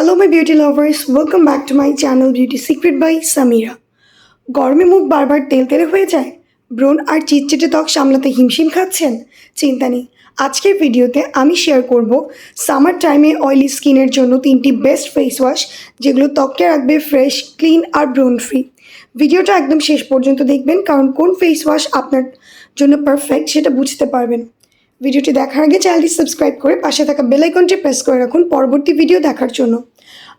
Hello my beauty lovers welcome back to my channel beauty secret by Samira গরমে মুখ বারবার তেল তেলে হয়ে যায়। ব্রণ আর চিটচিটে ত্বক সামলাতে হিমশিম খাচ্ছেন? চিন্তা নেই। আজকের ভিডিওতে আমি শেয়ার করব সামার টাইমে অয়েলি স্কিনের জন্য তিনটি বেস্ট ফেস ওয়াশ যেগুলো ত্বককে রাখবে ফ্রেশ ক্লিন আর ব্রণ ফ্রি ভিডিওটা একদম শেষ পর্যন্ত দেখবেন, কারণ কোন ফেস ওয়াশ আপনার জন্য পারফেক্ট সেটা বুঝতে পারবেন। ভিডিওটি দেখার আগে চ্যানেলটি সাবস্ক্রাইব করে পাশে থাকা বেল আইকনটি প্রেস করে রাখুন পরবর্তী ভিডিও দেখার জন্য।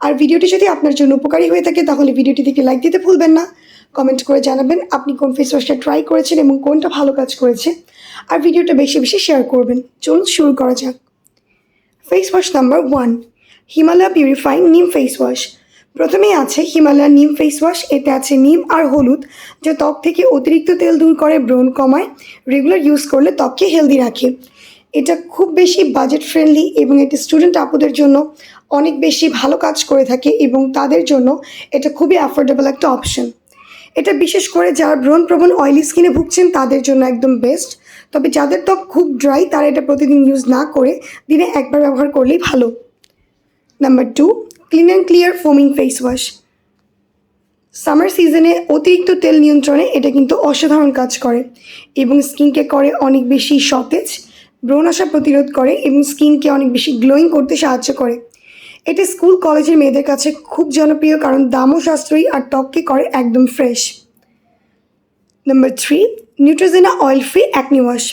আর ভিডিওটি যদি আপনার জন্য উপকারী হয়ে থাকে, তাহলে ভিডিওটি থেকে লাইক দিতে ভুলবেন না। কমেন্ট করে জানাবেন আপনি কোন ফেস ওয়াশটা ট্রাই করেছেন এবং কোনটা ভালো কাজ করেছে। আর ভিডিওটা বেশি বেশি শেয়ার করবেন। চলুন শুরু করা যাক। Face wash number one Himalaya purifying neem face wash প্রথমেই আছে হিমালয়ান নিম ফেস ওয়াশ এতে আছে নিম আর হলুদ, যা ত্বক থেকে অতিরিক্ত তেল দূর করে, ব্রণ কমায় রেগুলার ইউজ করলে ত্বককে হেলদি রাখে। এটা খুব বেশি বাজেট ফ্রেন্ডলি এবং এটি স্টুডেন্ট আপুদের জন্য অনেক বেশি ভালো কাজ করে থাকে এবং তাদের জন্য এটা খুবই অ্যাফোর্ডেবল একটা অপশন এটা বিশেষ করে যারা ব্রণ প্রবণ অয়েলি স্কিনে ভুগছেন, তাদের জন্য একদম বেস্ট তবে যাদের ত্বক খুব ড্রাই তারা এটা প্রতিদিন ইউজ না করে দিনে একবার ব্যবহার করলেই ভালো। Number two clean and clear foaming face wash summer সিজনে অতিরিক্ত তেল নিয়ন্ত্রণে এটা কিন্তু অসাধারণ কাজ করে এবং স্কিনকে করে অনেক বেশি সতেজ ব্রণ আসা প্রতিরোধ করে এবং স্কিনকে অনেক বেশি গ্লোয়িং করতে সাহায্য করে। এটা স্কুল কলেজের মেয়েদের কাছে খুব জনপ্রিয় কারণ দামও সাশ্রয়ী আর ত্বককে করে একদম fresh number three Neutrogena oil free acne wash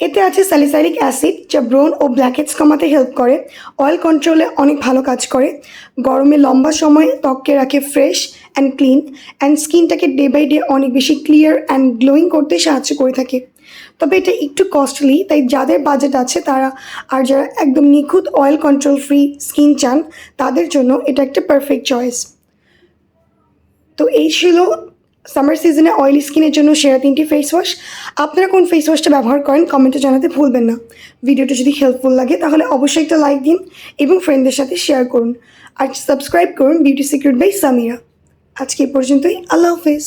এতে আছে স্যালিসাইলিক অ্যাসিড, যা ব্রণ ও ব্ল্যাকহেডস কমাতে হেল্প করে। অয়েল কন্ট্রোলে অনেক ভালো কাজ করে। গরমে লম্বা সময় ত্বককে রাখে ফ্রেশ অ্যান্ড ক্লিন অ্যান্ড স্কিনটাকে ডে বাই ডে অনেক বেশি ক্লিয়ার অ্যান্ড গ্লোয়িং করতে সাহায্য করে থাকে। তবে এটা একটু কস্টলি তাই যাদের বাজেট আছে তারা, আর যারা একদম নিখুঁত অয়েল কন্ট্রোল ফ্রি স্কিন চান, তাদের জন্য এটা একটা পারফেক্ট চয়েস তো এই ছিল সামার সিজনে অয়েলি স্কিনের জন্য সেরা তিনটি ফেস ওয়াশ আপনারা কোন ফেস ওয়াশটা ব্যবহার করেন কমেন্টে জানাতে ভুলবেন না। ভিডিওটা যদি হেল্পফুল লাগে, তাহলে অবশ্যই একটা লাইক দিন এবং ফ্রেন্ডদের সাথে শেয়ার করুন। আর সাবস্ক্রাইব করুন বিউটি সিক্রেট বাই সামিরা আজকে পর্যন্তই, আল্লাহ হাফেজ।